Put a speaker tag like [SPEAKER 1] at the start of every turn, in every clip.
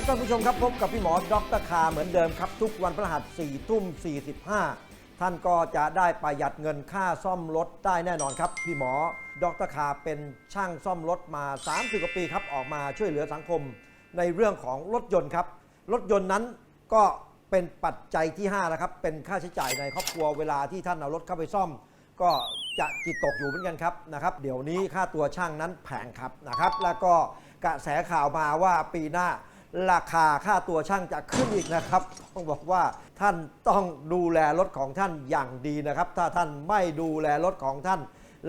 [SPEAKER 1] ครับท่านผู้ชมครับพบกับพี่หมอดรคาเหมือนเดิมครับ ทุกวันพฤหัส4ทุ่ม 45 ท่านก็จะได้ประหยัดเงินค่าซ่อมรถได้แน่นอนครับ พี่หมอดรคาเป็นช่างซ่อมรถมา 30 กว่าปีครับออกมาช่วยเหลือสังคม ในเรื่องของรถยนต์ครับ รถยนต์นั้นก็เป็นปัจจัยที่5นะครับเป็นค่าใช้จ่ายในครอบครัวเวลาที่ท่านเอารถเข้าไปซ่อม ก็จะจิตตกอยู่เหมือนกันครับนะครับ เดี๋ยวนี้ค่าตัวช่างนั้นแพงครับนะครับ แล้วก็กระแสข่าวมาว่าปีหน้า ราคาค่าตัวช่างจะขึ้นอีกนะครับ ต้องบอกว่าท่านต้องดูแลรถของท่านอย่างดีนะครับ ถ้าท่านไม่ดูแลรถของท่าน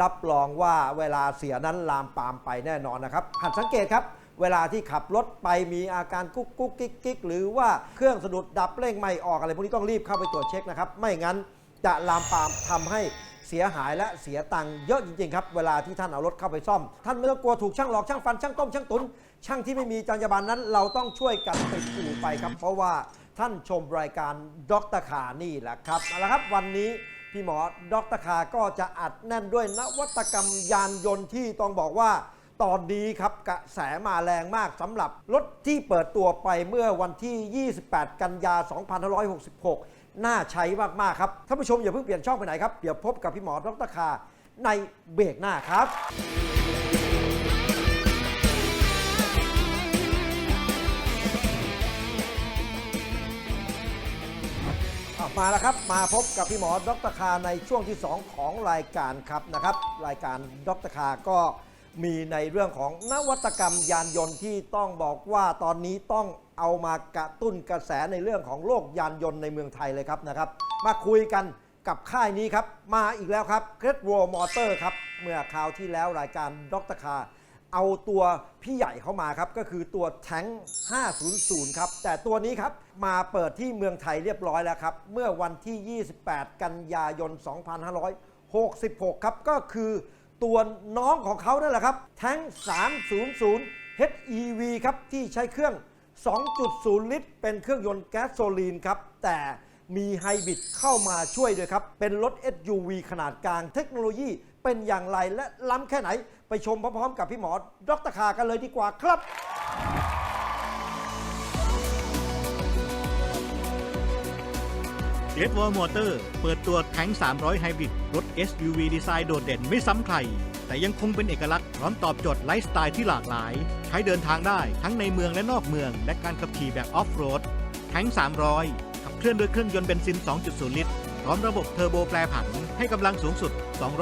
[SPEAKER 1] รับรองว่าเวลาเสียนั้นลามปามไปแน่นอนนะครับหัดสังเกตครับเวลาที่ขับรถไปมีอาการกุ๊กกุ๊กกิ๊กกิ๊กหรือว่าเครื่องสะดุดดับเร่งไม่ออกอะไรพวกนี้ต้องรีบเข้าไปตรวจเช็คนะครับ ไม่งั้นจะลามปามทำให้เสียหายและเสียตังค์เยอะจริงๆครับ เวลาที่ท่านเอารถเข้าไปซ่อม ท่านไม่ต้องกลัวถูกช่างหลอกช่างฟันช่างต้มช่างตุน ช่างที่ไม่มีจรรยาบรรณนั้น เราต้องช่วยกันปิดอู่ไปครับ เพราะว่าท่านชมรายการดรคานี่แหละครับเอาละครับวันนี้พี่หมอดรคาก็จะอัดแน่นด้วยนวัตกรรมยานยนต์ที่ต้องบอกว่า ตอนนี้ครับกระแสมาแรงมากสำหรับรถที่เปิดตัวไปเมื่อวันที่ 28 กันยา 2566 น่าใช้มากๆครับท่านผู้ชมอย่าเพิ่งเปลี่ยนช่องไปไหนครับเดี๋ยวพบกับพี่หมอดรคาในเบรกหน้าครับ อะมาแล้วครับ มาพบกับพี่หมอดรคาในช่วงที่ 2 ของรายการครับนะครับ รายการดรคาก็มีในเรื่องของนวัตกรรมยานยนต์ที่ต้องบอกว่าตอนนี้ต้องเอามากระตุ้นกระแสในเรื่องของโลกยานยนต์ในเมืองไทยเลยครับนะครับ มาคุยกันกับค่ายนี้ครับ มาอีกแล้วครับเ r ร d โรมอเตอร์ครับ เมื่อคราวที่แล้วรายการดรคา เอาตัวพี่ใหญ่เข้ามาครับ ก็คือตัวแทง500 ครับ แต่ตัวนี้ครับ มาเปิดที่เมืองไทยเรียบร้อยแล้วครับ เมื่อวันที่ 28 กันยายน 2566 ครับ ก็คือตัวน้องของเขานั่นแหละครับ แทง300 HEV ครับ ที่ใช้เครื่อง 2.0 ลิตร เป็นเครื่องยนต์แก๊สโซลีนครับ แต่ มีไฮบริดเข้ามาช่วยด้วยครับ เป็นรถ SUV ขนาดกลาง เทคโนโลยีเป็นอย่างไรและล้ำแค่ไหน ไปชมพร้อมๆกับพี่หมอดรคากันเลยดีกว่าครับ
[SPEAKER 2] เ e ดวอลมอเตอร์เปิดตัวแทง300 ไฮบริดรถ SUV ดีไซน์โดดเด่นไม่ซ้ำใคร แต่ยังคงเป็นเอกลักษณ์พร้อมตอบโจทย์ไลฟ์สไตล์ที่หลากหลาย ใช้เดินทางได้ทั้งในเมืองและนอกเมือง และการขับขี่แบบออฟโรดแทง300 เคลื่อนด้วยเครื่องยนต์เบนซิน 2.0 ลิตร พร้อมระบบเทอร์โบแปรผัน ให้กำลังสูงสุด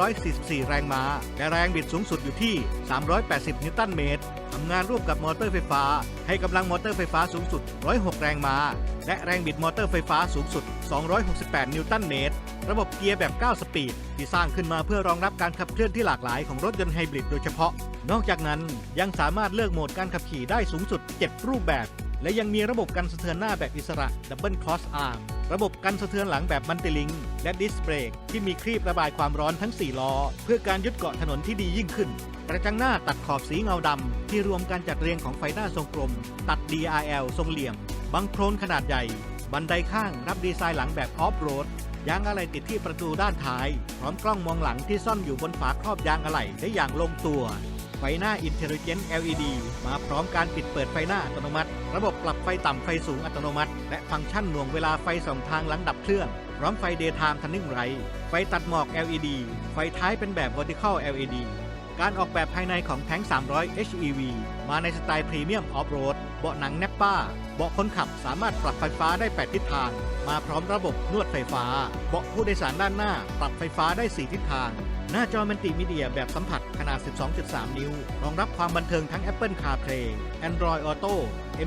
[SPEAKER 2] 244 แรงม้า และแรงบิดสูงสุดอยู่ที่ 380 นิวตันเมตรทำงานร่วมกับมอเตอร์ไฟฟ้า ให้กำลังมอเตอร์ไฟฟ้าสูงสุด 106 แรงม้า และแรงบิดมอเตอร์ไฟฟ้าสูงสุด 268 นิวตันเมตร ระบบเกียร์แบบ 9 สปีด ที่สร้างขึ้นมาเพื่อรองรับการขับเคลื่อนที่หลากหลายของรถยนต์ไฮบริดโดยเฉพาะ นอกจากนั้นยังสามารถเลือกโหมดการขับขี่ได้สูงสุด 7 รูปแบบ และยังมีระบบกันสะเทือนหน้าแบบอิสระ Double Cross Arm ระบบกันสะเทือนหลังแบบมันติลิง และดิสเบรกที่มีครีบระบายความร้อนทั้ง 4 ล้อ เพื่อการยึดเกาะถนนที่ดียิ่งขึ้น กระจังหน้าตัดขอบสีเงาดำ ที่รวมการจัดเรียงของไฟหน้าทรงกลม ตัด DRL ทรงเหลี่ยม บังโครนขนาดใหญ่ บันไดข้างรับดีไซน์หลังแบบออฟโรดยางอะไหล่ติดที่ประตูด้านท้าย พร้อมกล้องมองหลังที่ซ่อนอยู่บนฝาครอบยางอะไหล่ได้อย่างลงตัว ไฟหน้า Intelligent LED มาพร้อมการปิดเปิดไฟหน้าอัตโนมัติ ระบบปรับไฟต่ำไฟสูงอัตโนมัติ และฟังก์ชันหน่วงเวลาไฟสองทางหลังดับเครื่อง พร้อมไฟ Daytime Turning Light ไฟตัดหมอก LED ไฟท้ายเป็นแบบ Vertical LED การออกแบบภายในของแท้ง 300 HEV มาในสไตล์พรีเมียมออฟโรด เบาะหนังแนปป้า เบาะคนขับสามารถปรับไฟฟ้าได้ 8 ทิศทาง มาพร้อมระบบนวดไฟฟ้า เบาะผู้โดยสารด้านหน้า ปรับไฟฟ้าได้ 4 ทิศทาง หน้าจอมัลติมีเดียแบบสัมผัสขนาด 12.3 นิ้ว รองรับความบันเทิงทั้ง Apple CarPlay Android Auto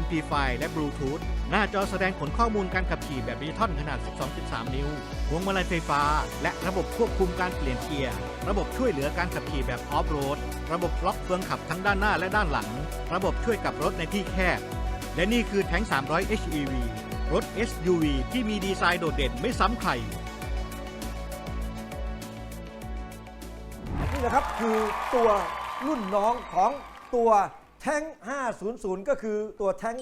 [SPEAKER 2] MP5 และ Bluetooth หน้าจอแสดงผลข้อมูลการขับขี่แบบดิจิตอลขนาด 12.3 นิ้ว พวงมาลัยไฟฟ้า และระบบควบคุมการเปลี่ยนเกียร์ ระบบช่วยเหลือการขับขี่แบบออฟโรด ระบบล็อกเฟืองขับทั้งด้านหน้าและด้านหลัง ระบบช่วยกลับรถในที่แคบ และนี่คือแท้ง300 HEV รถ SUV ที่มีดีไซน์โดดเด่นไม่ซ้ำใคร
[SPEAKER 1] นี่แหละครับคือตัวรุ่นน้องของตัวแท้ง 500 ก็คือตัวแท้ง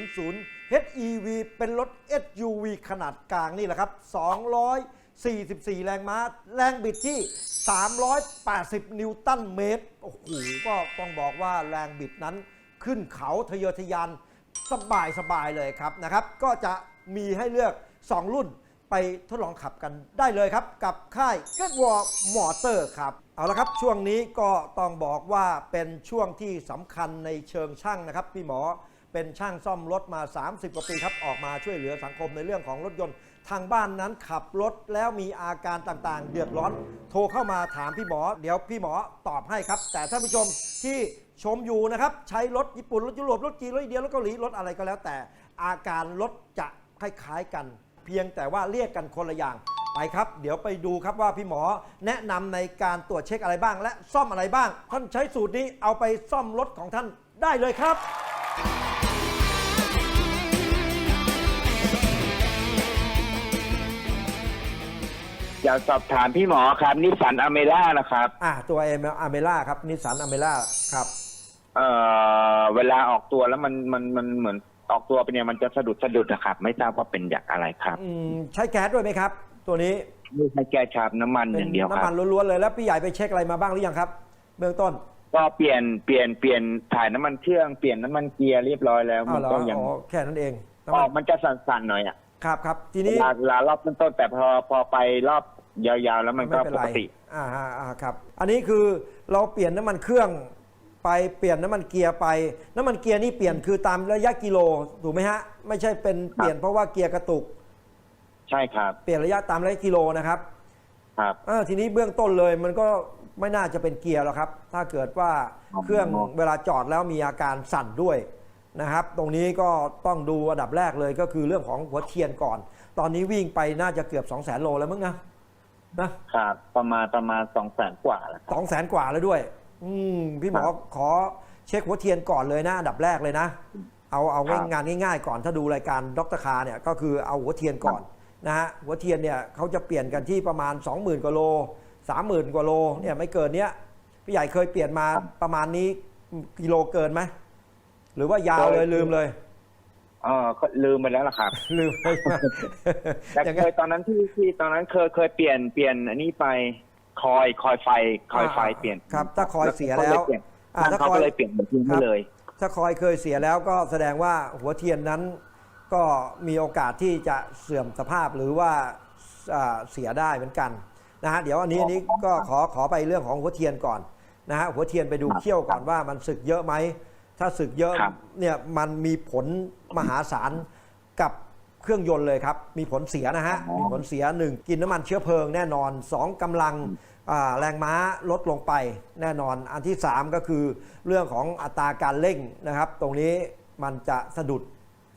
[SPEAKER 1] 300 HEV เป็นรถ SUV ขนาดกลางนี่แหละครับ 244 แรงม้า แรงบิดที่ 380 นิวตันเมตร โอ้โห ก็ต้องบอกว่าแรงบิดนั้นขึ้นเขาทะเยอทะยานสบายสบายเลยครับนะครับ ก็จะมีให้เลือก 2 รุ่นไปทดลองขับกันได้เลยครับ กับค่ายเก t วอร์มอเตอร์ครับเอาละครับช่วงนี้ก็ต้องบอกว่าเป็นช่วงที่สำคัญในเชิงช่างนะครับพี่หมอเป็นช่างซ่อมรถมา 30 กว่าปีครับออกมาช่วยเหลือสังคมในเรื่องของรถยนต์ ทางบ้านนั้นขับรถแล้วมีอาการต่างๆ เดือดร้อน โทรเข้ามาถามพี่หมอ เดี๋ยวพี่หมอตอบให้ครับ แต่ท่านผู้ชมที่ชมอยู่นะครับใช้รถญี่ปุ่นรถยุโรปรถจีนรถอินเดียรถเกาหลีรถอะไรก็แล้วแต่ อาการรถจะคล้ายๆกัน เพียงแต่ว่าเรียกกันคนละอย่าง ไปครับ เดี๋ยวไปดูครับว่าพี่หมอแนะนำในการตรวจเช็คอะไรบ้าง และซ่อมอะไรบ้าง ท่านใช้สูตรนี้เอาไปซ่อมรถของท่านได้เลยครับ
[SPEAKER 3] อยากสอบถามพี่หมอครับนิสสันอเมร่านะครับ
[SPEAKER 1] อ่าตัวเอเมอเมล่าครับนิสสันอเมล่าครับ
[SPEAKER 3] เอ่อเวลาออกตัวแล้วมันมันมันเหมือนออกตัวไปเนี่ยมันจะสะดุดสะดุดนะครับ ไม่ทราบว่าเป็นจากอะไรครับ
[SPEAKER 1] อืมใช้แก๊สด้วยไหมครับ ตัวนี้
[SPEAKER 3] ไม่ใช่แก้ชาบน้ำมัน
[SPEAKER 1] เป็
[SPEAKER 3] อนย่างเดียวค
[SPEAKER 1] น้ำ
[SPEAKER 3] รั
[SPEAKER 1] มั
[SPEAKER 3] บ
[SPEAKER 1] นล้วนๆเลยแล้วพี่ใหญ่ไปเช็คอะไรมาบ้างหรือยังครับ เบื้องต้น
[SPEAKER 3] ก็เปลี่ยนเปลี่ยนเปลี่ยนถ่ายน้ำมันเครื่องเปลี่ยนน้ำมันเกียร์เรียบร้อยแล้ว
[SPEAKER 1] อ้า
[SPEAKER 3] มั
[SPEAKER 1] วนเหรอ
[SPEAKER 3] ก็ยัง
[SPEAKER 1] อ๋อแค่นั้นเองน้ำ
[SPEAKER 3] อ
[SPEAKER 1] มั
[SPEAKER 3] อนกมันจะสั่นๆหน่อยอะ
[SPEAKER 1] ครับครับที
[SPEAKER 3] เว
[SPEAKER 1] นี้
[SPEAKER 3] ลาเวลารอบต้นๆแต่พอพอไปรอบยาวๆ แล้วมันก็
[SPEAKER 1] ไม่เป็น
[SPEAKER 3] ป
[SPEAKER 1] ไร
[SPEAKER 3] กติ
[SPEAKER 1] อ่าฮะอ่าครับ อันนี้คือเราเปลี่ยนน้ำมันเครื่องไปเปลี่ยนน้ำมันเกียร์ไป น้ำมันเกียร์นี่เปลี่ยนคือตามระยะกิโลถูกไหมฮะ ไม่ใช่เป็นเปลี่ยนเพราะว่าเกียร์กระตุก
[SPEAKER 3] ใช่ครับ
[SPEAKER 1] เปลี่ยนระยะตามระยะกิโลนะครับ
[SPEAKER 3] ครับ
[SPEAKER 1] อ่าทีนี้เบื้องต้นเลยมันก็ไม่น่าจะเป็นเกียร์หรอกครับ ถ้าเกิดว่า
[SPEAKER 3] อ๋อ
[SPEAKER 1] เครื่องเวลาจอดแล้วมีอาการสั่นด้วยนะครับ ตรงนี้ก็ต้องดูอันดับแรกเลยก็คือเรื่องของหัวเทียนก่อน ตอนนี้วิ่งไปน่าจะเกือบ2 0 0 0 0 0โลแล้วมั้งนะนะครับ
[SPEAKER 3] ประมาณประมาณสองแสนกว่าแล้วครับ
[SPEAKER 1] สองแสนกว่าแล้วด้วย อืมพี่หมอ
[SPEAKER 3] ครับ
[SPEAKER 1] ขอเช็คหัวเทียนก่อนเลยนะอันดับแรกเลยนะเอาเอา
[SPEAKER 3] ครับ
[SPEAKER 1] งานง่ายๆก่อนถ้าดูรายการดรคาเนี่ยก็คือเอาหัวเทียนก่อน นะฮะหัวเทียนเนี่ยเขาจะเปลี่ยนกันที่ประมาณ 20,000กว่าโล30,000กว่าโลเนี่ยไม่เกินเนี้ยพี่ใหญ่เคยเปลี่ยนมาประมาณนี้กิโลเกินไหมหรือว่ายาวเลยลืมเลย
[SPEAKER 3] เออก็ลืมไปแล้วล่ะครับ
[SPEAKER 1] ลืมไป
[SPEAKER 3] แต่
[SPEAKER 1] อย่าง
[SPEAKER 3] เค
[SPEAKER 1] งั้น
[SPEAKER 3] ยตอนนั้นที่ที่ตอนนั้นเคยเคยเปลี่ยนเปลี่ยนอันนี้ไปคอยคอยไฟคอยไฟ
[SPEAKER 1] อ่า
[SPEAKER 3] เปลี่ยน
[SPEAKER 1] ครับ ถ้าคอยเสียแล้ว
[SPEAKER 3] ขาเปลี่ยน
[SPEAKER 1] อ่าถ้า
[SPEAKER 3] เขา
[SPEAKER 1] คอย
[SPEAKER 3] ก็เลยเปลี่ยนหัวเทียนให้เลย
[SPEAKER 1] ถ้าคอยเคยเสียแล้วก็แสดงว่าหัวเทียนนั้น ก็มีโอกาสที่จะเสื่อมสภาพหรือว่าอ่าเสียได้เหมือนกันนะฮะเดี๋ยวอันนี้อันนี้ก็ขอขอไปเรื่องของหัวเทียนก่อนนะฮะหัวเทียนไปดู
[SPEAKER 3] ครับ
[SPEAKER 1] เขี้ยวก่อนว่ามันสึกเยอะไหมถ้าสึกเยอะ
[SPEAKER 3] ครับ
[SPEAKER 1] เนี่ยมันมีผลมหาศาลกับเครื่องยนต์เลยครับ มีผลเสียนะฮะ มีผลเสียหนึ่งกินน้ำมันเชื้อเพลิงแน่นอนสองกำลังอ่าแรงม้าลดลงไปแน่นอน อันที่สามก็คือเรื่องของอัตราการเร่งนะครับ ตรงนี้มันจะสะดุด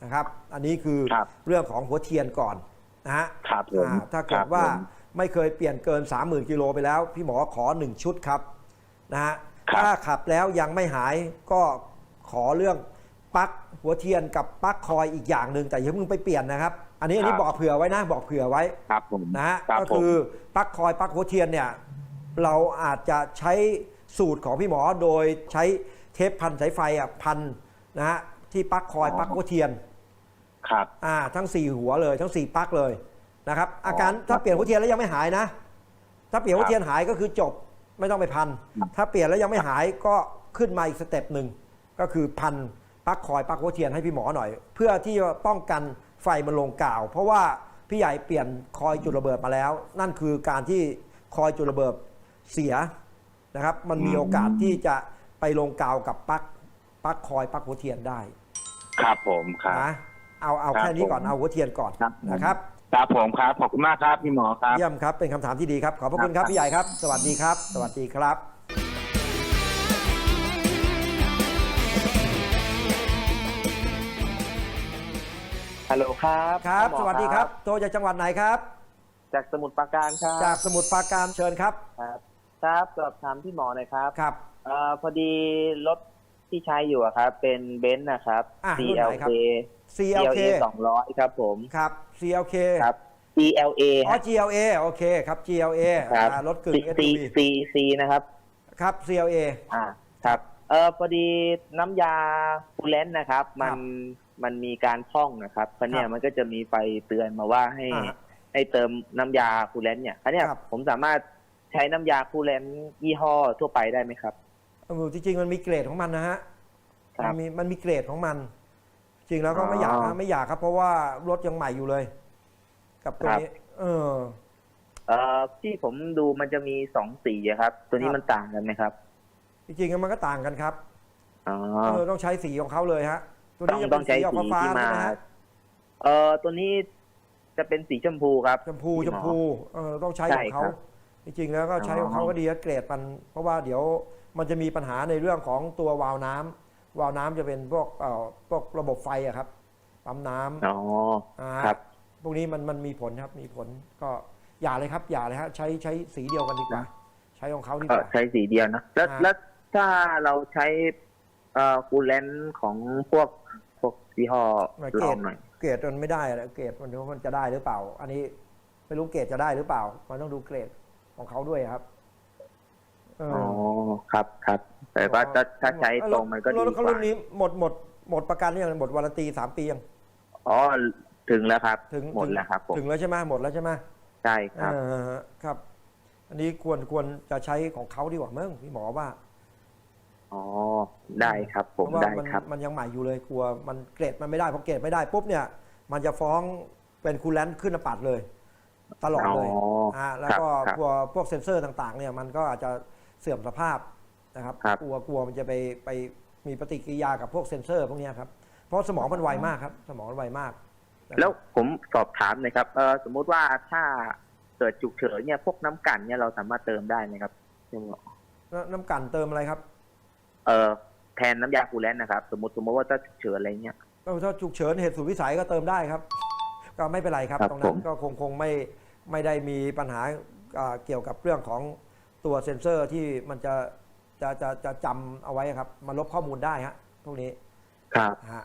[SPEAKER 1] นะครับ อันนี้คือ
[SPEAKER 3] ครับ
[SPEAKER 1] เรื่องของหัวเทียนก่อนนะฮะ
[SPEAKER 3] ครับผม
[SPEAKER 1] อ่าถ้าเกิ
[SPEAKER 3] ครั
[SPEAKER 1] ด
[SPEAKER 3] บ
[SPEAKER 1] ว่า
[SPEAKER 3] ผม
[SPEAKER 1] ไม่เคยเปลี่ยนเกิน 30,000กิโลไปแล้ว พี่หมอขอ 1 ชุดครับนะฮะ
[SPEAKER 3] ครับ
[SPEAKER 1] ถ้าขับแล้วยังไม่หายก็ขอเรื่องปลั๊กหัวเทียนกับปลั๊กคอยอีกอย่างหนึ่งแต่อย่าเพิ่งไปเปลี่ยนนะครับ อันนี้อันนี้บอกเผื่อไว้นะบอกเผื่อไว้
[SPEAKER 3] ครับผม
[SPEAKER 1] นะฮะ
[SPEAKER 3] ครับ
[SPEAKER 1] ก็
[SPEAKER 3] ผม
[SPEAKER 1] คือปลั๊กคอยปลั๊กหัวเทียนเนี่ยเราอาจจะใช้สูตรของพี่หมอโดยใช้เทปพันสายไฟอะพันนะฮะที่ปลั๊กคอยปลั๊กหัวเทียน
[SPEAKER 3] ครับ
[SPEAKER 1] อ่าทั้ง 4 หัวเลยทั้ง 4ปลั๊กเลยนะครับอาการ
[SPEAKER 3] ครับ
[SPEAKER 1] ถ้าเปลี่ยนหัวเทียนแล้วยังไม่หายนะ ถ้าเปลี่ยนหัวเทียนหายก็คือจบไม่ต้องไปพัน
[SPEAKER 3] ครับ
[SPEAKER 1] ถ้าเปลี่ยนแล้วยังไม่หายก็ขึ้นมาอีกสเต็ปหนึ่งก็คือพันปลั๊กคอยปลั๊กหัวเทียนให้พี่หมอหน่อย เพื่อที่จะป้องกันไฟมันลงกาว เพราะว่าพี่ใหญ่เปลี่ยนคอยจุดระเบิดมาแล้ว นั่นคือการที่คอยจุดระเบิดเสียนะครับ มันมีโอกาสที่จะไปลงกาวกับปลั๊กปลั๊กคอยปลั๊กหัวเทียนได้
[SPEAKER 3] ครับผมครับ
[SPEAKER 1] นะ เอาเอา
[SPEAKER 3] ครับ
[SPEAKER 1] แค่นี้ก่อน
[SPEAKER 3] ผม
[SPEAKER 1] เอาหัวเทียนก่อน
[SPEAKER 3] ครับ
[SPEAKER 1] นะครับ
[SPEAKER 3] ครับผมครับขอบคุณมากครับพี่หมอครับ
[SPEAKER 1] เยี่ยมครับเป็นคำถามที่ดีครับขอบพระคุณครับ
[SPEAKER 3] ครับ
[SPEAKER 1] พี่ใหญ่ครับ สวัสดีครับ สวัสดีครับ
[SPEAKER 4] ฮัลโหลครับ
[SPEAKER 1] ครับ
[SPEAKER 4] หมอ
[SPEAKER 1] สวัสดีครับโทรจากจังหวัดไหนครับ
[SPEAKER 4] จากสมุทรปราการครับ
[SPEAKER 1] จากสมุทรปราการเชิญครับ
[SPEAKER 4] ครับ ครับสอบถามพี่หมอหน่อยครับ
[SPEAKER 1] ครับ
[SPEAKER 4] เอ่อพอดีรถ ที่ใช้อยู่อะครับ เป็นเบนซ์นะครับ
[SPEAKER 1] อะรุ่นไหนครับ CLK
[SPEAKER 4] สองร้อยครับผม
[SPEAKER 1] ครับ CLK
[SPEAKER 4] ครับ CLA
[SPEAKER 1] อ๋อ
[SPEAKER 4] ฮะ
[SPEAKER 1] GLA โอเคครับ GLA
[SPEAKER 4] ครับ
[SPEAKER 1] อ่ารถกึ่ง
[SPEAKER 4] C
[SPEAKER 1] SUV
[SPEAKER 4] C C นะครับ
[SPEAKER 1] ครับ CLA
[SPEAKER 4] อ่าครับเออพอดีน้ำยาคูลเลนต์นะครับ มัน
[SPEAKER 1] ครับ
[SPEAKER 4] มันมีการพร่องนะครับเพราะเนี่
[SPEAKER 1] ค
[SPEAKER 4] ย
[SPEAKER 1] รับ
[SPEAKER 4] มันก็จะมีไฟเตือนมาว่าให้
[SPEAKER 1] อ่า
[SPEAKER 4] ให้เติมน้ำยาคูลเลนต์เนี่ยอันเนี้ย
[SPEAKER 1] ครับ
[SPEAKER 4] ผมสามารถใช้น้ำยาคูลเลนต์ยี่ห้อทั่วไปได้ไหมครับ
[SPEAKER 1] เออจริงๆมันมีเกรดของมันนะฮะ
[SPEAKER 4] ครับ
[SPEAKER 1] มันมีมันมีเกรดของมัน จริงแล้วก็ไม่อยาก
[SPEAKER 4] อ๋อ
[SPEAKER 1] นะไม่อยากครับ เพราะว่ารถยังใหม่อยู่เลย กับตัวนี้ เออ
[SPEAKER 4] เอ่อที่ผมดูมันจะมีสองสีอะครับ ตัวนี้
[SPEAKER 1] ครับ
[SPEAKER 4] มันต่างกันไหมครับ
[SPEAKER 1] จริงๆมันก็ต่างกันครับ
[SPEAKER 4] อ๋อ
[SPEAKER 1] เออต้องใช้สีของเขาเลยฮะ ตัว
[SPEAKER 4] ต้อ
[SPEAKER 1] นี้
[SPEAKER 4] ง
[SPEAKER 1] จะ
[SPEAKER 4] ต้
[SPEAKER 1] เป็
[SPEAKER 4] อง
[SPEAKER 1] น
[SPEAKER 4] ใช้
[SPEAKER 1] สีออก
[SPEAKER 4] สี
[SPEAKER 1] ฟ้า
[SPEAKER 4] ที่
[SPEAKER 1] ๆ
[SPEAKER 4] มา
[SPEAKER 1] ใช่ไหมฮะ
[SPEAKER 4] เอ่อตัวนี้จะเป็นสีชมพูครับ
[SPEAKER 1] ชมพูช
[SPEAKER 4] พี่
[SPEAKER 1] ม
[SPEAKER 4] หอ
[SPEAKER 1] พูเออต้องใช้
[SPEAKER 4] ใช่
[SPEAKER 1] ของเขา
[SPEAKER 4] ครับ
[SPEAKER 1] จริงๆแล้วก็ใช้ของเขา
[SPEAKER 4] อ๋อ
[SPEAKER 1] ก็ดีนะเกรดมัน เพราะว่าเดี๋ยว มันจะมีปัญหาในเรื่องของตัววาล์วน้ำวาล์วน้ำจะเป็นพวกเอ่อพวกระบบไฟอะครับปั๊มน้ำ
[SPEAKER 4] อ๋อ
[SPEAKER 1] อ่า
[SPEAKER 4] ครับ
[SPEAKER 1] พวกนี้มันมันมีผลครับมีผลก็อย่าเลยครับ อย่าเลยฮะใช้ใช้สีเดียวกันดีกว่า ใช้ของเขาดีก
[SPEAKER 4] เออ
[SPEAKER 1] ว่า
[SPEAKER 4] ใช้สีเดียวนะแล้ว
[SPEAKER 1] อ่า
[SPEAKER 4] แล้วถ้าเราใช้เอ่อคูลเลนต์ของพวกพวกยี่ห้อ
[SPEAKER 1] ไม่
[SPEAKER 4] ล
[SPEAKER 1] เกร
[SPEAKER 4] อ
[SPEAKER 1] ด
[SPEAKER 4] งหน่อย
[SPEAKER 1] เกรดมันไม่ได้นะเกรดมันดูว่ามันจะได้หรือเปล่า อันนี้ไม่รู้เกรดจะได้หรือเปล่า มันต้องดูเกรดของเขาด้วยครับเออ
[SPEAKER 4] อ๋อครับครับ แต่ว่าถ้าถ้าใช้ตรงมันก็ดี
[SPEAKER 1] รถ
[SPEAKER 4] ก
[SPEAKER 1] เขา
[SPEAKER 4] ว่า
[SPEAKER 1] รุ่นนี้หมดหมดหมดประกันหรือยังหมดวารันตีสามปียัง
[SPEAKER 4] อ๋อถึงแล้วครับ
[SPEAKER 1] ถึง
[SPEAKER 4] หมด
[SPEAKER 1] ถึง
[SPEAKER 4] แล้วครับผม
[SPEAKER 1] ถึงแล้วใช่ไหมหมดแล้วใช่ไหม
[SPEAKER 4] ใช่ครับ
[SPEAKER 1] เออครับ อันนี้ควรควรจะใช้ของเขาดีกว่ามั้งพี่หมอว่า
[SPEAKER 4] อ๋อได้ครับผม
[SPEAKER 1] เพราะว่า
[SPEAKER 4] ได้
[SPEAKER 1] มัน
[SPEAKER 4] ครับ
[SPEAKER 1] มันยังใหม่อยู่เลยกลัวมันเกรดมันไม่ได้พอเกรดไม่ได้ปุ๊บเนี่ย มันจะฟ้องเป็นคูลแลนต์ขึ้นนปัดเลย ตลอดเลย
[SPEAKER 4] อ๋ออ่า
[SPEAKER 1] แล้วก็
[SPEAKER 4] ครับ
[SPEAKER 1] พวกพวกเซ็นเซอร์ต่าง ๆ เนี่ยมันก็อาจจะ เสื่อมสภาพนะครับ
[SPEAKER 4] ครับ
[SPEAKER 1] กลัวกลัวมันจะไปไปมีปฏิกิริยากับพวกเซ็นเซอร์พวกเนี้ยครับ เพราะสมองมันไวมากครับ สมองมันไวมากนะครับ
[SPEAKER 4] แล้วผมสอบถามหน่อยครับเออสมมุติว่าถ้าเกิดฉุกเฉินเนี่ยพวกน้ำกลั่นเนี่ยเราสามารถเติมได้ไหมครับพี่หมอ
[SPEAKER 1] แล้วน้ำกันเติมอะไรครับ
[SPEAKER 4] เออแทนน้ำยาคูลเลนต์นะครับ สมมติสมมติว่าถ้าฉุกเฉินอะไรเงี้ย
[SPEAKER 1] ก็ถ้าฉุกเฉินเหตุสุดวิสัยก็เติมได้ครับ ก็ไม่เป็นไรครับ
[SPEAKER 4] ครับ
[SPEAKER 1] ตรงนั้
[SPEAKER 4] ผ
[SPEAKER 1] น
[SPEAKER 4] ม
[SPEAKER 1] ก็คงคงไม่ไม่ได้มีปัญหาอ่าเกี่ยวกับเรื่องของ ตัวเซ็นเซอร์ที่มันจะจะจะจะจำเอาไว้ครับ มาลบข้อมูลได้ฮะพวกนี้
[SPEAKER 4] ครับ
[SPEAKER 1] ฮะ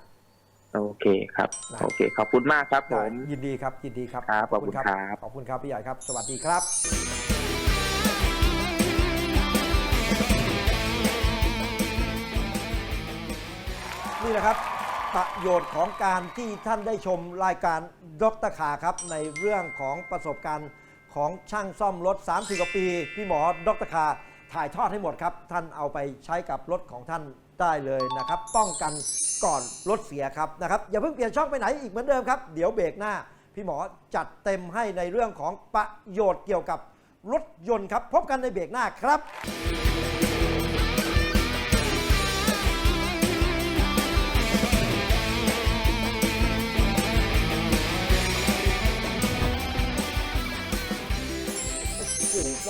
[SPEAKER 4] โอเคครับ
[SPEAKER 1] ได้
[SPEAKER 4] โอเค ขอบคุณมากครับผ
[SPEAKER 1] ได้
[SPEAKER 4] ม
[SPEAKER 1] ยินดีครับยินดีครับ
[SPEAKER 4] ครับขอบคุณครับ
[SPEAKER 1] ขอบคุณครับพี่ใหญ่ครับ สวัสดีครับนี่นะครับประโยชน์ของการที่ท่านได้ชมรายการดรขาครับ ในเรื่องของประสบการณ์ ของช่างซ่อมรถ 30 กว่าปี พี่หมอดรคา ถ่ายทอดให้หมดครับ ท่านเอาไปใช้กับรถของท่านได้เลยนะครับ ป้องกันก่อนรถเสียครับนะครับ อย่าเพิ่งเปลี่ยนช่องไปไหนอีกเหมือนเดิมครับ เดี๋ยวเบรกหน้า พี่หมอจัดเต็มให้ในเรื่องของประโยชน์เกี่ยวกับรถยนต์ครับ พบกันในเบรกหน้าครับ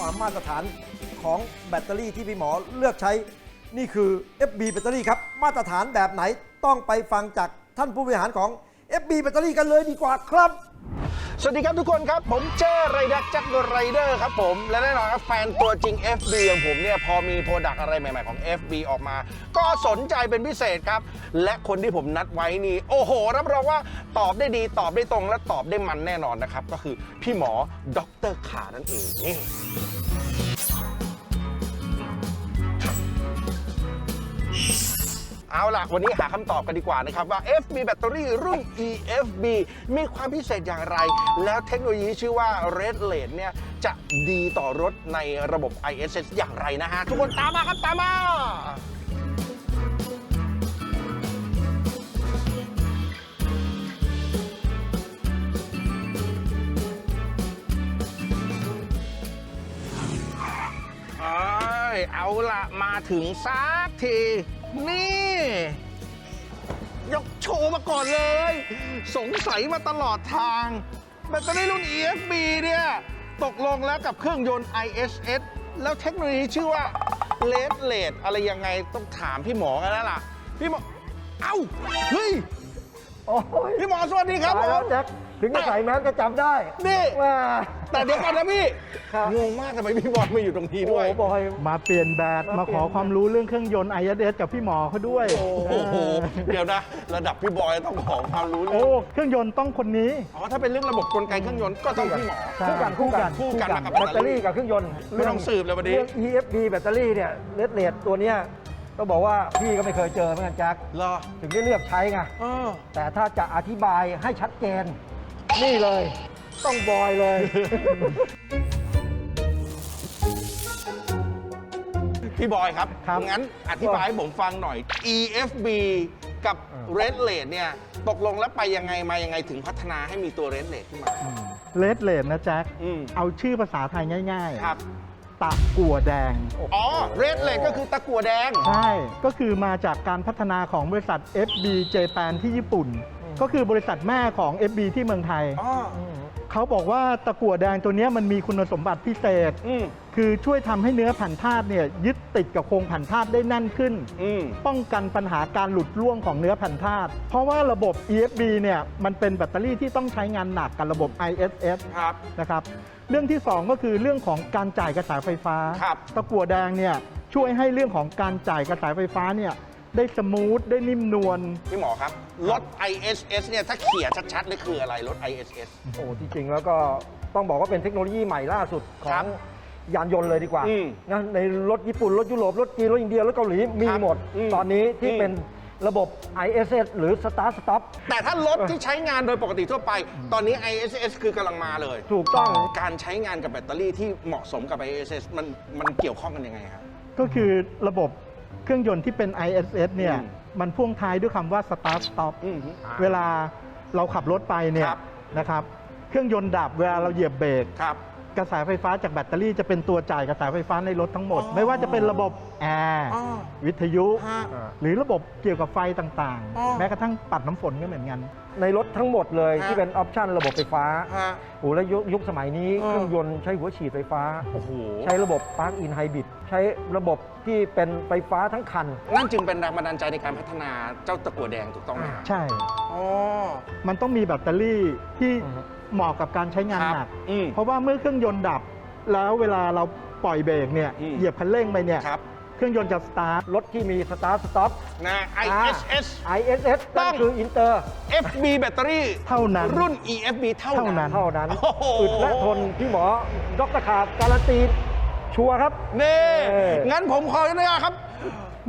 [SPEAKER 1] ความมาตรฐานของแบตเตอรี่ที่พี่หมอเลือกใช้นี่คือ FB แบตเตอรี่ครับ มาตรฐานแบบไหนต้องไปฟังจากท่านผู้บริหารของ FB แบตเตอรี่กันเลยดีกว่าครับ
[SPEAKER 5] สวัสดีครับทุกคนครับ ผมเจ้ไรดักจักรไรเดอร์ครับผม และแน่นอนครับแฟนตัวจริง FB อย่างผมเนี่ยพอมีโปรดักอะไรใหม่ๆของ FB ออกมา ก็สนใจเป็นพิเศษครับ และคนที่ผมนัดไว้นี่ โอ้โห รับรองว่าตอบได้ดีตอบได้ตรง และตอบได้มันแน่นอนนะครับ ก็คือพี่หมอดรขานั่นเองนี่ เอาล่ะ วันนี้หาคำตอบกันดีกว่านะครับ ว่า FB แบตเตอรี่รุ่น EFB มีความพิเศษอย่างไร แล้วเทคโนโลยีชื่อว่า Red l a d e เนี่ย จะดีต่อรถในระบบ ISS อย่างไรนะฮะ ทุกคนตามมาครับ ตามมาเอ้ยเอาละมาถึงสักที นี่ ยกโชว์มาก่อนเลย สงสัยมาตลอดทาง แบตเตอรี่รุ่น EFB เนี่ย ตกลงแล้วกับเครื่องยนต์ ISS แล้วเทคโนโลยีชื่อว่า l e d l a d อะไรยังไงต้องถามพี่หมอกันแล้วล่ะ พี่หมอ เอ้า เฮ้ย
[SPEAKER 1] โอ้ย
[SPEAKER 5] พี่หมอสวัสดีครับผ
[SPEAKER 1] ตายแล้ว
[SPEAKER 5] ม
[SPEAKER 1] แจ็คถึงจะใส่แมสก็จำได้
[SPEAKER 5] นี่
[SPEAKER 1] ว่า
[SPEAKER 5] แต่เดี๋ยวก่อนนะพี่
[SPEAKER 1] ครับ
[SPEAKER 5] งงมากทำไมพี่บอลมาอยู่ตรงนี้
[SPEAKER 1] โอ้
[SPEAKER 5] ด้วย
[SPEAKER 1] โหบอย
[SPEAKER 6] มาเปลี่ยนแบต
[SPEAKER 1] มา
[SPEAKER 6] มา
[SPEAKER 1] เปลี่
[SPEAKER 6] ข
[SPEAKER 1] ยน
[SPEAKER 6] อความรู้เรื่องเครื่องยนต์ ISS กับพี่หมอเขาด้วย
[SPEAKER 5] โอ้โห เดี๋ยวนะ ระดับพี่บอยต้องขอความรู้เรื่
[SPEAKER 6] โอ้
[SPEAKER 5] อง
[SPEAKER 6] เครื่องยนต์ต้องคนนี้
[SPEAKER 5] อ๋อถ้าเป็นเรื่องระบบกลไกเครื่องยนต์ก็ต้องพี่หมอ
[SPEAKER 6] ใช่
[SPEAKER 1] คู่กันคู่กัน
[SPEAKER 5] คู่กันมากับ
[SPEAKER 1] แบตเตอรี่กับเครื่องยนต์
[SPEAKER 5] ไม่ต้องสืบเลยวันนี้
[SPEAKER 1] เรื่อง EFB แบตเตอรี่เนี่ยเลดเลดตัวเนี้ยต้องบอกว่าพี่ก็ไม่เคยเจอเหมือนกันแจ็ค
[SPEAKER 5] เหรอ
[SPEAKER 1] ถึงได้เลือกใช้ไง
[SPEAKER 5] เออ
[SPEAKER 1] แต่ถ้าจะอธิบายให้ชัดเจนนี่เลย ต้องบอยเลย
[SPEAKER 5] พี่บอยครับ
[SPEAKER 6] ครับ
[SPEAKER 5] งั้นอธิบายให้ผมฟังหน่อย EFB กับ
[SPEAKER 1] อ่า
[SPEAKER 5] เรดเลดเนี่ย ตกลงแล้วไปยังไงมายังไงถึงพัฒนาให้มีตัวเรดเลดขึ้นมา
[SPEAKER 6] เลดเลดนะแจ็ค
[SPEAKER 5] อืม
[SPEAKER 6] เอาชื่อภาษาไทยง่าย
[SPEAKER 5] ครับ
[SPEAKER 6] ๆ ตะกัวแดง
[SPEAKER 5] อ๋อเรดเลดก็คือตะกั่วแดง
[SPEAKER 6] ใช่ ก็คือมาจากการพัฒนาของบริษัท FB Japan ที่ญี่ปุ่น ก็คือบริษัทแม่ของ FB ที่เมืองไทย
[SPEAKER 5] อ๋อ
[SPEAKER 6] เขาบอกว่าตะกั่วแดงตัวเนี้ยมันมีคุณสมบัติพิเศษ
[SPEAKER 5] อืม
[SPEAKER 6] คือช่วยทำให้เนื้อแผ่นธาตุเนี่ยยึดติดกับโครงแผ่นธาตุได้แน่นขึ้น
[SPEAKER 5] อืม
[SPEAKER 6] ป้องกันปัญหาการหลุดร่วงของเนื้อแผ่นธาตุเพราะว่าระบบ EFB เนี่ยมันเป็นแบตเตอรี่ที่ต้องใช้งานหนักกับระบบ ISS
[SPEAKER 5] ครับ
[SPEAKER 6] นะครับเรื่องที่ 2 ก็คือเรื่องของการจ่ายกระแสไฟฟ้า
[SPEAKER 5] ครับ
[SPEAKER 6] ตะกั่วแดงเนี่ยช่วยให้เรื่องของการจ่ายกระแสไฟฟ้าเนี่ย ได้สมูท ได้นิ่มนวล
[SPEAKER 5] พี่หมอครับ รถ ISS เนี่ย ถ้าเขี่ยชัดๆเลยคืออะไรรถ ISS
[SPEAKER 1] โอ้จริงๆแล้วก็ต้องบอกว่าเป็นเทคโนโลยีใหม่ล่าสุดขอ
[SPEAKER 5] ครั
[SPEAKER 1] ง
[SPEAKER 5] บ
[SPEAKER 1] ยานยนต์เลยดีกว่า
[SPEAKER 5] อืม
[SPEAKER 1] นะในรถญี่ปุ่น รถยุโรป รถจีน รถอินเดีย รถเกาหลี มี
[SPEAKER 5] ครับ
[SPEAKER 1] หมด
[SPEAKER 5] อืม
[SPEAKER 1] ตอนนี้ที่
[SPEAKER 5] อืม
[SPEAKER 1] เป็นระบบ ISS หรือ Start Stop
[SPEAKER 5] แต่ถ้ารถที่ใช้งานโดยปกติทั่วไป ตอนนี้ ISS คือกำลังมาเลย
[SPEAKER 1] ถูกต้อง
[SPEAKER 5] การใช้งานกับแบตเตอรี่ที่เหมาะสมกับ ISS มันมันเกี่ยวข้องกันยังไงครับ
[SPEAKER 6] ก็คือระบบ เครื่องยนต์ที่เป็น ISS เนี่ย
[SPEAKER 5] อืม
[SPEAKER 6] มันพ่วงท้ายด้วยคำว่า start stop
[SPEAKER 5] อืม
[SPEAKER 6] เวลาเราขับรถไปเนี่ย
[SPEAKER 5] ครับ
[SPEAKER 6] นะครับ เครื่องยนต์ดับเวลาเราเหยียบเบรก
[SPEAKER 5] ครับ
[SPEAKER 6] กระแสไฟฟ้าจากแบตเตอรี่จะเป็นตัวจ่ายกระแสไฟฟ้าในรถทั้งหมด
[SPEAKER 5] อ๋อ
[SPEAKER 6] ไม่ว่าจะเป็นระบบแอร์
[SPEAKER 5] อ๋อ
[SPEAKER 6] วิทยุ
[SPEAKER 5] ฮะ
[SPEAKER 6] หรือระบบเกี่ยวกับไฟต่าง
[SPEAKER 5] อ๋อ
[SPEAKER 6] ๆ แม้กระทั่งปัดน้ำฝนก็เหมือนกัน
[SPEAKER 1] ในรถทั้งหมดเลย
[SPEAKER 5] ฮะ
[SPEAKER 1] ที่เป็นออปชันระบบไฟฟ้า
[SPEAKER 5] ฮะ
[SPEAKER 1] โอ้แล้วยุคยุคสมัยนี้
[SPEAKER 5] เออ
[SPEAKER 1] เครื่องยนต์ใช้หัวฉีดไฟฟ้า
[SPEAKER 5] โอ้โห
[SPEAKER 1] ใช้ระบบ Plug in Hybrid ใช้ระบบที่เป็นไฟฟ้าทั้งคัน
[SPEAKER 5] นั่นจึงเป็นแรงบันดาลใจในการพัฒนาเจ้าตะกั่วแดงถูกต้องไหมครับ
[SPEAKER 6] ใช่
[SPEAKER 5] อ๋อ
[SPEAKER 6] มันต้องมีแบตเตอรี่ที่
[SPEAKER 1] อือฮึ
[SPEAKER 6] เหมาะกับการใช้งาน
[SPEAKER 5] ครับ
[SPEAKER 6] หนัก
[SPEAKER 5] อืม
[SPEAKER 6] เพราะว่าเมื่อเครื่องยนต์ดับ แล้วเวลาเราปล่อยเบรกเนี่ย
[SPEAKER 5] อืม
[SPEAKER 6] เหยียบคันเร่งไปเนี่ย
[SPEAKER 5] ครับ
[SPEAKER 6] เครื่องยนต์จะสตาร์ท
[SPEAKER 1] รถที่มี Start Stop
[SPEAKER 5] นะ ISS
[SPEAKER 1] ISS
[SPEAKER 5] ต้
[SPEAKER 1] นั่
[SPEAKER 5] อง
[SPEAKER 1] นคืออินเตอร์
[SPEAKER 5] FB แบตเตอรี่
[SPEAKER 6] เท่านั้น
[SPEAKER 5] รุ่น EFB เท่า
[SPEAKER 6] เท่านั้
[SPEAKER 5] นั้น
[SPEAKER 6] น
[SPEAKER 1] เท่านั้น
[SPEAKER 5] โอ้โห
[SPEAKER 1] อึดและทนพี่หมอดรขาการันตีชัวร์ครับ
[SPEAKER 5] นี่
[SPEAKER 1] เออ
[SPEAKER 5] งั้นผมขออนุญาตครับ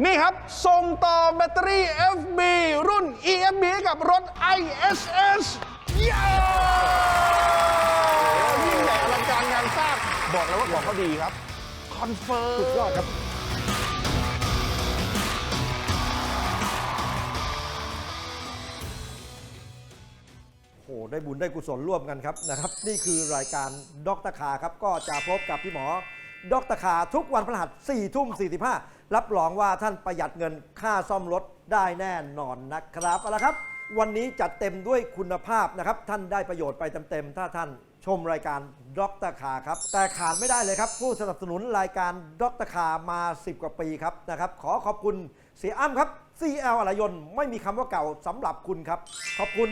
[SPEAKER 5] นี่ครับ ส่งต่อแบตเตอรี่ FB รุ่น EFB ให้กับรถ ISS เย้ยิ่งใหญ่อลังการงานสร้างบอกเลยว่าของเขาดีครับ คอนเฟิร์ม
[SPEAKER 1] สุดยอดครับ โอ้โหได้บุญได้กุศลร่วมกันครับนะครับ นี่คือรายการดรคาครับ ก็จะพบกับพี่หมอดรคาทุกวันพฤหัส4ทุ่ม45 รับรองว่าท่านประหยัดเงินค่าซ่อมรถได้แน่นอนนะครับเอาละครับ วันนี้จัดเต็มด้วยคุณภาพนะครับ ท่านได้ประโยชน์ไปเต็มๆ ถ้าท่านชมรายการดรคาครับ แต่ขาดไม่ได้เลยครับ ผู้สนับสนุนรายการดรคามา 10 กว่าปีครับนะครับ ขอขอบคุณเสียอ้ำครับ CL อลยนไม่มีคำว่าเก่าสำหรับคุณครับ ขอบคุณ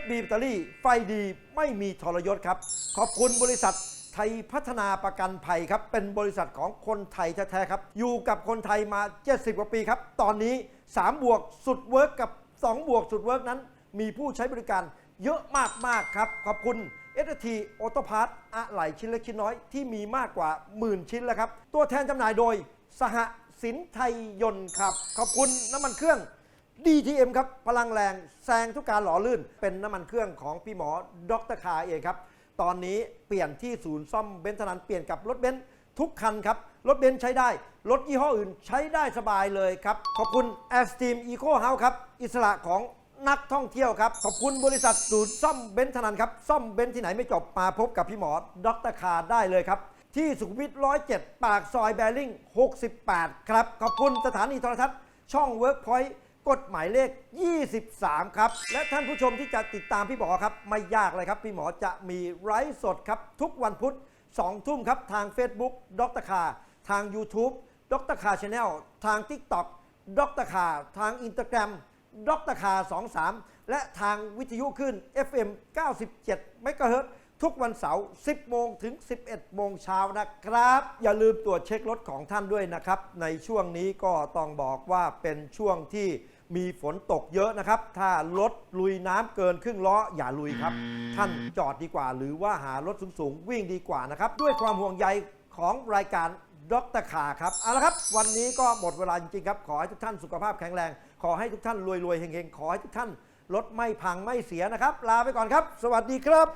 [SPEAKER 1] FB แบตเตอรี่ไฟดีไม่มีทรยศครับ ขอบคุณบริษัทไทยพัฒนาประกันภัยครับ เป็นบริษัทของคนไทยแท้ๆครับ อยู่กับคนไทยมา 70 กว่าปีครับ ตอนนี้ 3 บวกสุดเวิร์กกับ 2 บวกสุดเวิร์กนั้น มีผู้ใช้บริการเยอะมาก ๆ ครับ ขอบคุณ s อ t อ t o p a r t อะไหล่ชิ้นเล็กชิ้นน้อยที่มีมากกว่าหมื่นชิ้นแล้วครับ ตัวแทนจำหน่ายโดยสหสินไทยยนต์ครับ ขอบคุณน้ำมันเครื่อง DTM ครับ พลังแรงแซงทุกการหล่อลื่น เป็นน้ำมันเครื่องของพี่หมอดรคาเองครับ ตอนนี้เปลี่ยนที่ศูนย์ซ่อมเบนซ์นั้นเปลี่ยนกับรถเบนซ์ทุกคันครับ รถเบนซ์ใช้ได้ รถยี่ห้ออื่นใช้ได้สบายเลยครับ ขอบคุณ a s t e a m Eco House ครับ อิสระของนักท่องเที่ยวครับ ขอบคุณบริษัทศูนย์ซ่อมเบนซ์เท่านั้นครับ ซ่อมเบนซ์ที่ไหนไม่จบมาพบกับพี่หมอดรคาได้เลยครับ ที่สุขุมวิท107 ปากซอยแบริ่ง68 ครับ ขอบคุณสถานีโทรทัศน์ ช่อง Workpoint กฎหมายเลข 23 ครับ และท่านผู้ชมที่จะติดตามพี่หมอครับ ไม่ยากเลยครับ พี่หมอจะมีไลฟ์สดครับ ทุกวันพุธ2ทุ่มครับ ทาง Facebook ดรคา ทาง YouTube ดรคาชาแนลทาง TikTok ดรคาทาง Instagram ดรคา23 และทางวิทยุขึ้น FM 97เมกะเฮิรตทุกวันเสาร์ 10 โมงถึง 11 โมงเช้านะครับ อย่าลืมตรวจเช็ครถของท่านด้วยนะครับ ในช่วงนี้ก็ต้องบอกว่าเป็นช่วงที่มีฝนตกเยอะนะครับ ถ้ารถลุยน้ำเกินครึ่งล้ออย่าลุยครับ ท่านจอดดีกว่า หรือว่าหารถสูงๆ วิ่งดีกว่านะครับ ด้วยความห่วงใยของรายการ ดรขาครับเอาละครับ วันนี้ก็หมดเวลาจริงๆครับ ขอให้ทุกท่านสุขภาพแข็งแรง ขอให้ทุกท่านรวยๆเฮงๆ ขอให้ทุกท่านรถไม่พังไม่เสียนะครับ ลาไปก่อนครับ สวัสดีครับ